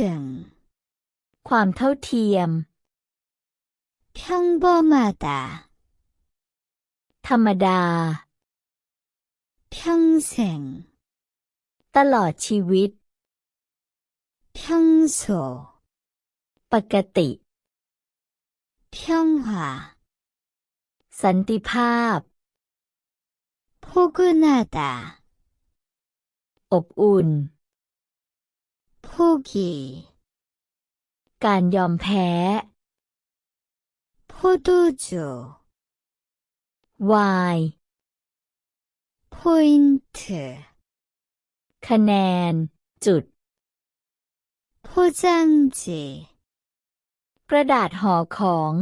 평등, ความเท่าเทียม 평범하다, ธรรมดา 평생, ตลอดชีวิต 평소, ปกติ 평화, สันติภาพ 포근하다, อบอุ่น 포기, การยอมแพ้ 포도주, วาย 포인트, คะแนน จุด 포장지, กระดาษห่อของ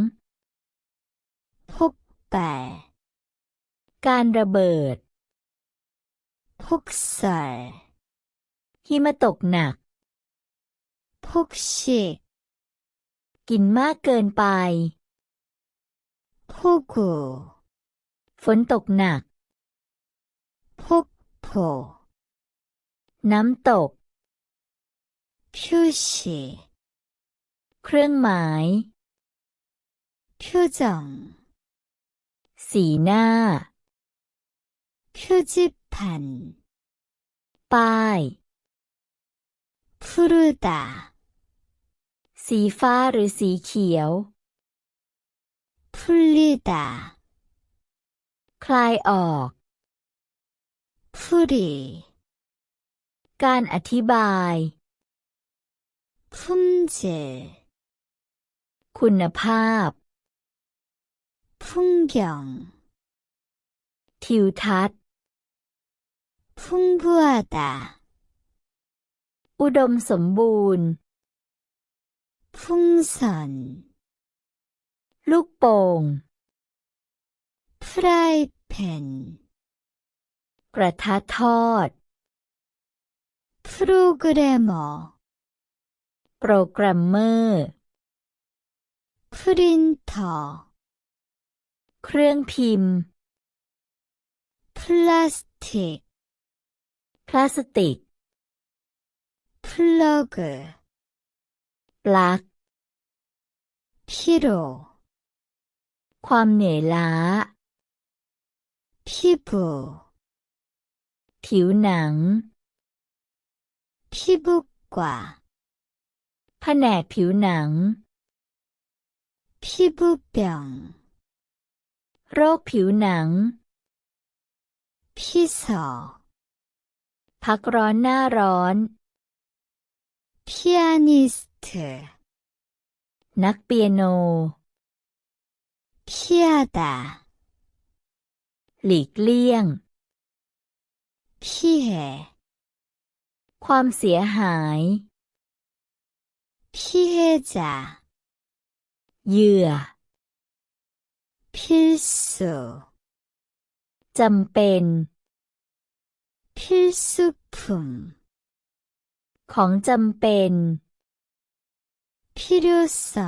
폭발, การระเบิด 폭설, หิมะตกหนัก 폭식, กินมากเกินไป 폭우, ฝนตกหนัก 폭포, น้ำตก 표시, เครื่องหมาย 표정, สีหน้า 표지판, ป้าย 푸르다, สีฟ้าหรือสีเขียว 풀리다, คลายออก 풀이, การอธิบาย 품질, คุณภาพ 풍경, ทิวทัศน์ 풍부하다, อุดมสมบูรณ์ 풍선, ลูกโป่ง 프라이팬, กระทะทอด 프로그래머, โปรแกรมเมอร์ 프린터, เครื่องพิมพ์ 플라스틱, พลาสติก 플러그, ปลั๊ก พิโรความเหนื่อยล้าพิบูผิวหนังพิบุกกว่าแผนกผิวหนังพิบุเปียงโรคผิวหนังพี่สอพักร้อนหน้าร้อน pianist นักเปียโนเพียดาหลีกเลี่ยงเพียความเสียหายเพียจาเหยื่อพิสูจำเป็นพิสุพุมของจำเป็น 필요성,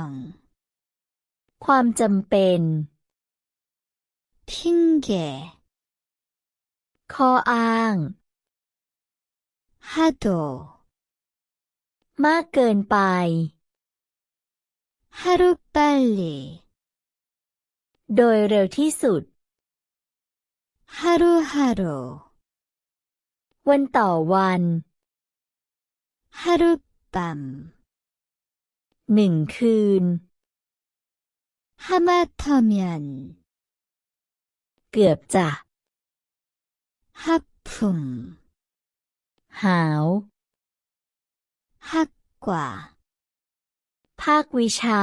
ความจำเป็น 핑계, ข้ออ้าง 하도, มากเกินไป 하루빨리, โดยเร็วที่สุด 하루하루, วันต่อวัน 하룻밤, หนึ่งคืน 하마터면, เกือบจะ 하품, หาว 학과, ภาควิชา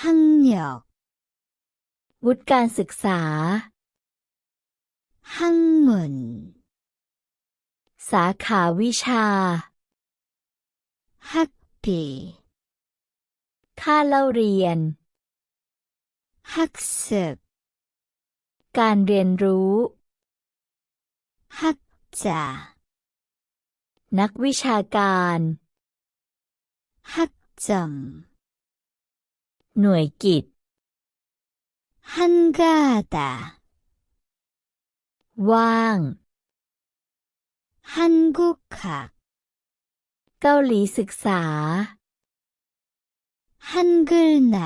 학력, วุฒิการศึกษา 학문, สาขาวิชา 학비, ค่าเล่าเรียน 학습, การเรียนรู้ 학자, นักวิชาการ 학점, หน่วยกิจ 한가하다, ว่าง 한국학, เกาหลีศึกษาฮันกึลไหน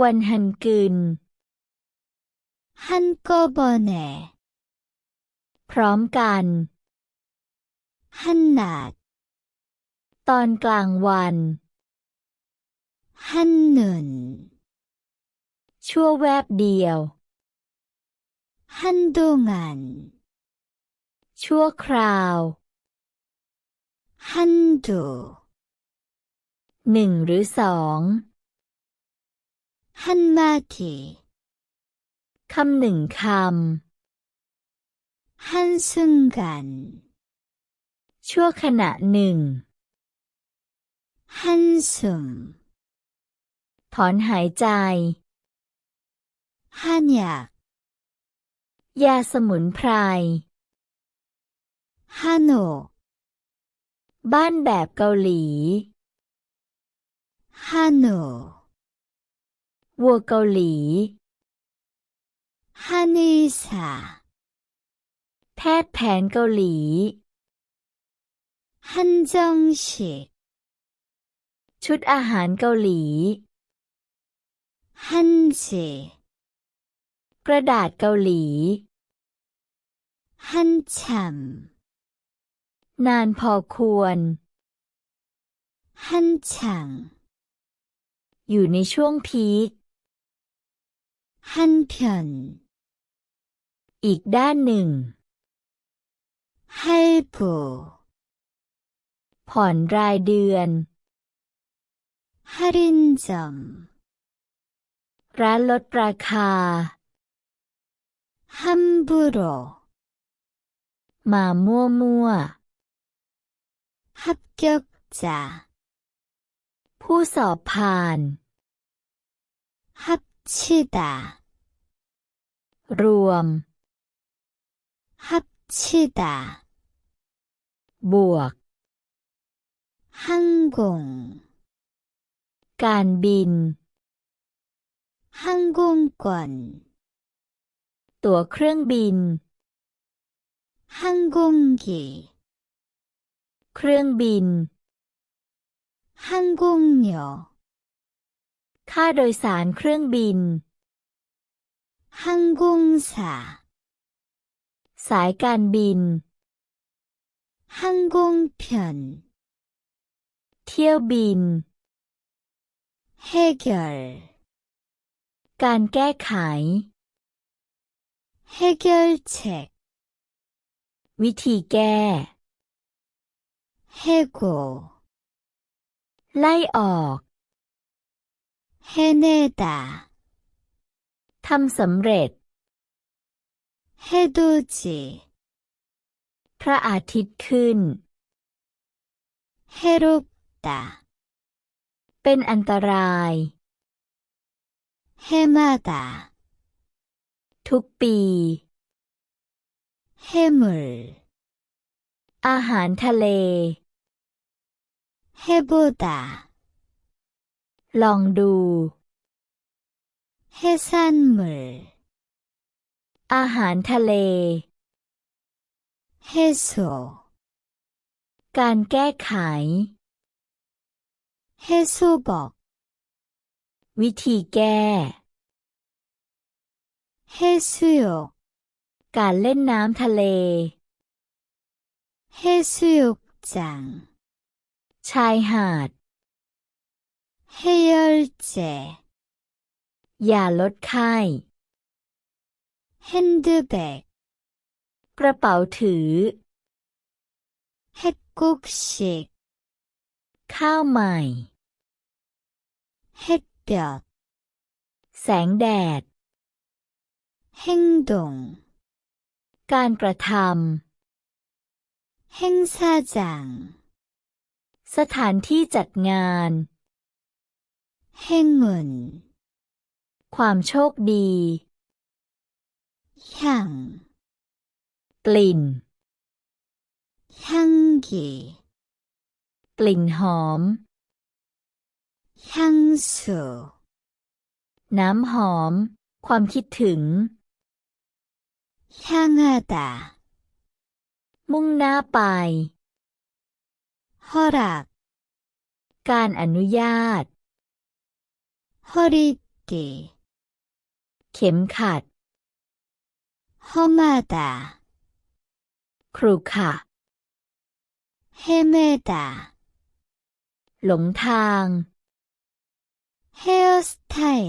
วันฮันกึลฮันกบเนพร้อมกันฮันนักตอนกลางวันฮันหนึ่งชั่วแวบเดียวฮันดงานชั่วคราว ฮันดูหนึ่งหรือสองฮันมาทีคำหนึ่งคำฮันซึงกันชั่วขณะหนึ่งฮันซึมถอนหายใจฮันยายาสมุนไพรฮันโน บ้านแบบเกาหลีฮานอวัวเกาหลีฮานิซาแพทย์แผนเกาหลีฮันจงชิชุดอาหารเกาหลีฮันจีกระดาษเกาหลีฮันชัม นานพอควรฮันฉังอยู่ในช่วงพีคฮันเพียนอีกด้านหนึ่งให้ผูผ่อนรายเดือนฮารินจำร้านลดราคาฮัมบูโรมามมัว 합격자, ผู้สอบผ่าน 합치다, รวม 합치다, บวก 항공, การบิน 항공권, ตั๋วเครื่องบิน 항공기, เครื่องบิน 항공료, ค่าโดยสารเครื่องบิน 항공사, สายการบิน 항공편, เที่ยวบิน 해결, การแก้ไข 해결책, วิธีแก้ 해고, ไล่ออก 해내다, ทำสำเร็จ 해돋이, พระอาทิตย์ขึ้น 해롭다, เป็นอันตราย 해마다, ทุกปี 해물, อาหารทะเล 해보다, ลองดู 해산물, อาหารทะเล 해소, การแก้ไข 해소복, วิธีแก้ 해수욕, การเล่นน้ำทะเล 해수욕장, ชายหาด 해열제, ยาลดไข้ 핸드백, กระเป๋าถือ 핵국식, ข้าวใหม่ 햇볕, แสงแดด 행동, การกระท 행사장, ำ สถานที่จัดงานเฮงุนความโชคดีห่งกลิ่นห่งกกลิ่นหอมห่างสูน้ำหอม ความคิดถึงห่างอาตามุ่งหน้าไป 허락, การอนุญาต 허리띠, เข็มขัด 험하다, ครุขะ 헤매다, หลงทาง 헤어스타일,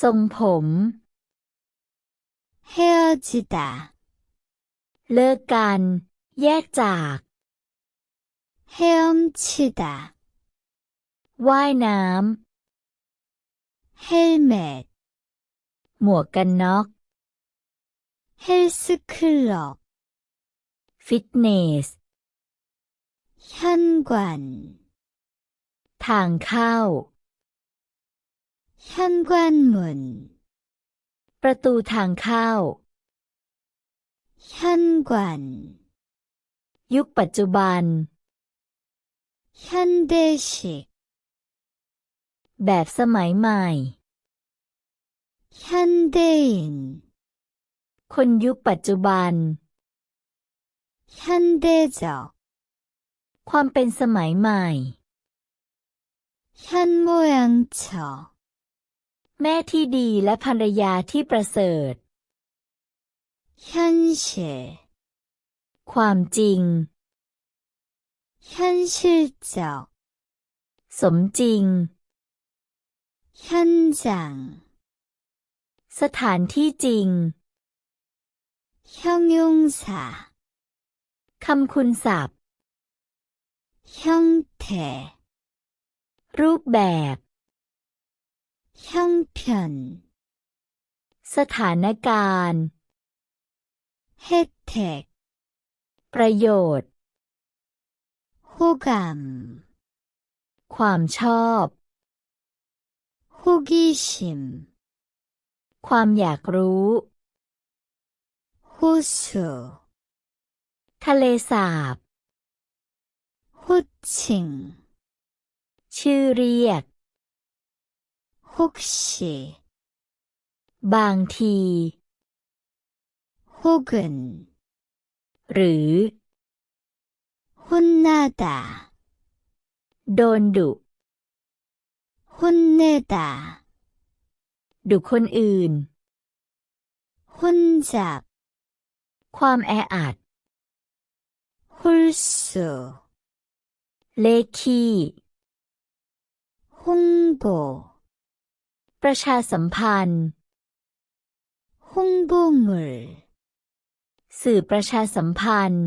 ทรงผม 헤어지다, เลิกกัน แยกจาก 헤엄치다, ว่ายน้ 헬멧, ำ หมวกกันน็อก 헬스클럽, ฟิตเนส 현관, ทางเข้า 현관문, ประตูทางเข้า 현관, ยุคปัจจุบัน 현대식, แบบสมัยใหม่ 현대인, คนยุคปัจจุบัน 현대적, ความเป็นสมัยใหม่ 현모양처, แม่ที่ดีและภรรยาที่ประเสริฐ 현실, ความจริง 현실적, สมจริง 현장, สถานที่จริง 형용사, คำคุณศัพท์ 형태, รูปแบบ 형편, สถานการณ์ 혜택, ประโยชน์ 호감, ความชอบ 호기심, ความอยากรู้ 호수, ทะเลสาบ 호칭, ชื่อเรียก 혹시, บางที 혹은, หรือ 혼나다, โดนดุ 혼내다, ดุคนอื่น 혼잡, ความแออัด 홀수, เลขขี้ 홍보, ประชาสัมพันธ์ 홍보물, สื่อประชาสัมพันธ์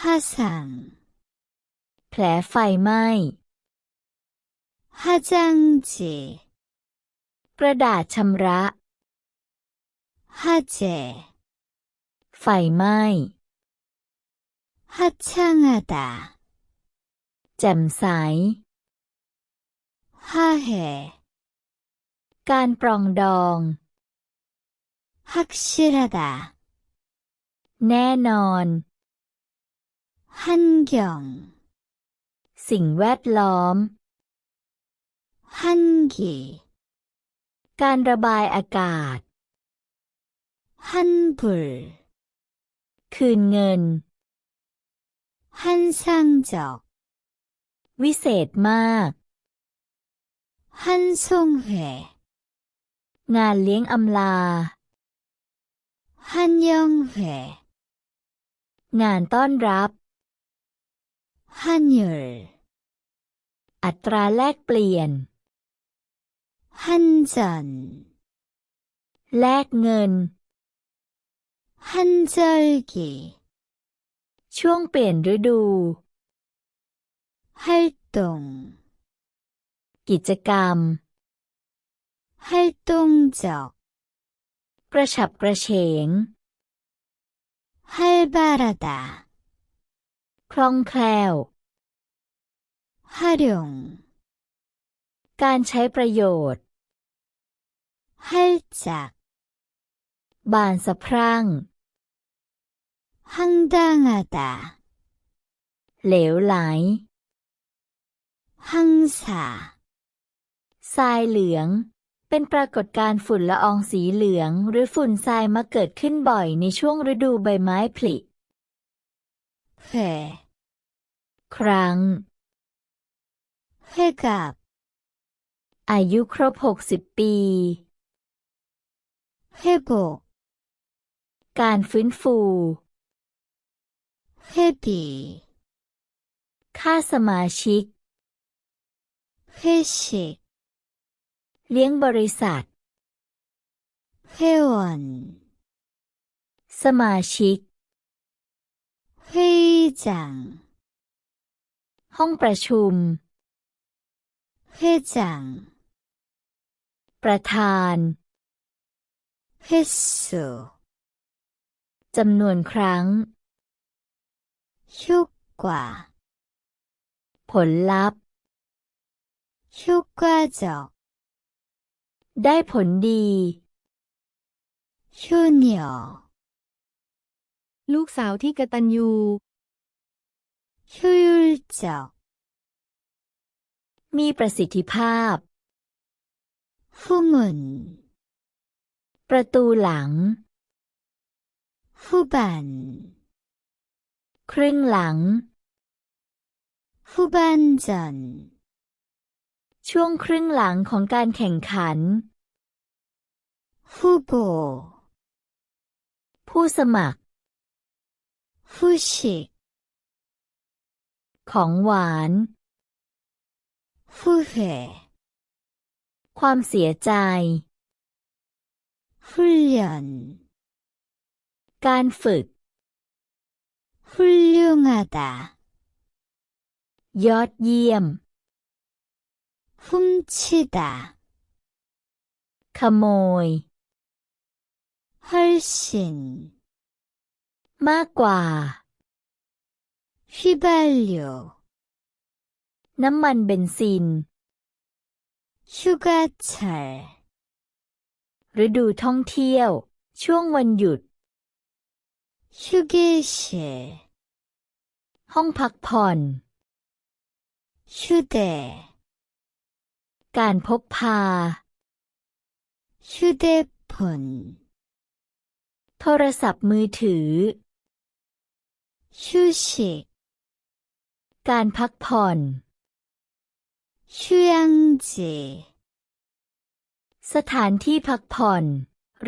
화상, แผลไฟไหม้ 화장지, กระดาษชำระ 화재, ไฟไหม้ 화창하다, แจ่มใส 화해, การปรองดอง 확실하다, แน่นอน ฮันเกีงสิ่งแวดล้อมฮันกการระบายอากาศฮันบุลคืนเงินฮันซังจอกวิเศษมากฮันซงเหงานเลี้ยงอำลาฮันยองเหงานต้อนรับ 한율อัตราแลกเปลี่ยนฮันจันแลกเงินฮันเจลกีช่วงเปลี่ยนฤดูฮัลตงกิจกรรมฮัลตงจอกกระฉับกระเฉงฮัลบาราดา คล่องแคล่ว 활용, การใช้ประโยชน์ 활짝, บานสะพรั่ง 황당하다, เหลวไหล 황사, ทรายเหลือง เป็นปรากฏการณ์ฝุ่นละอองสีเหลือง หรือฝุ่นทรายมาเกิดขึ้นบ่อยในช่วงฤดูใบไม้ผลิ แห่ครั้ง ให้กับ อายุครบหกสิบปีให้โบการฟื้นฟูให้ปีค่าสมาชิกให้ชิกเลี้ยงบริษัทให้วัน สมาชิก 회의장, ห้องประชุม 회장, ประธาน 횟수, จำนวนครั้ง 효과, ผลลัพธ์ 효과적, ได้ผลดี 효녀, ลูกสาวที่กตัญญู 효율적, มีประสิทธิภาพ 후문, ประตูหลัง 후반, ครึ่งหลัง 후반전, ช่วงครึ่งหลังของการแข่งขัน 후보, ผู้สมัคร 후식, ของหวาน 후회, ความเสียใจ 훈련, การฝึก 훌륭하다, ยอดเยี่ยม 훔치다, ขโมย 훨씬, มากกว่า ฟิเบลิโน้ำมันเบนซิน ชูกาเชลฤดูท่องเที่ยว ช่วงวันหยุด ชูเกเชห้องพักผ่อน ชูเด การพกพา ชูเดพนโทรศัพท์มือถือ 휴식, การพักผ่อน 휴양지, สถานที่พักผ่อน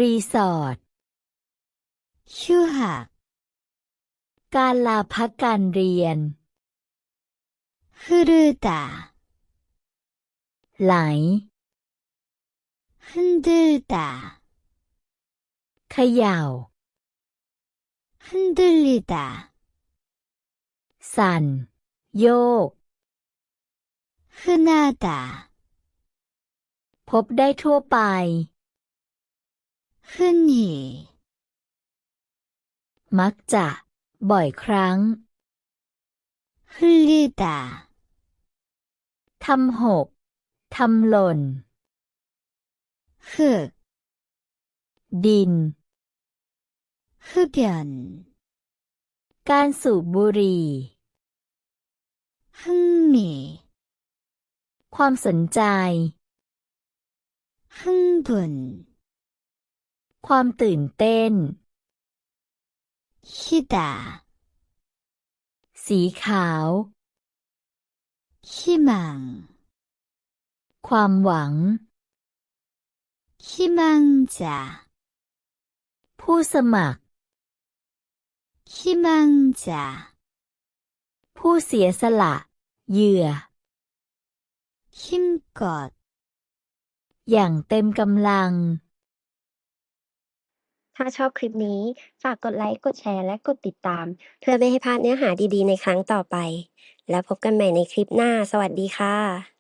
รีสอร์ท 휴학, การลาพักการเรียน 흐르다, ไหล 흔들다, เขย่า 흔들리다, สั่น โยก 흔하다, พบได้ทั่วไป 흔히, มักจะ บ่อยครั้ง 흘리다, ทำหก ทำหล่น 흙, ดิน 흡연, การสูบบุหรี่ 흥미, ความสนใจ 흥분, ความตื่นเต้น 희다, สีขาว 희망, ความหวัง 희망자, ผู้สมัคร 희망자, ผู้เสียสละ เหยื่อ 힘 껏, อย่างเต็มกำลัง ถ้าชอบคลิปนี้ ฝากกดไลค์ กดแชร์ และกดติดตาม เพื่อไม่ให้พลาดเนื้อหาดีๆ ในครั้งต่อไป แล้วพบกันใหม่ในคลิปหน้า สวัสดีค่ะ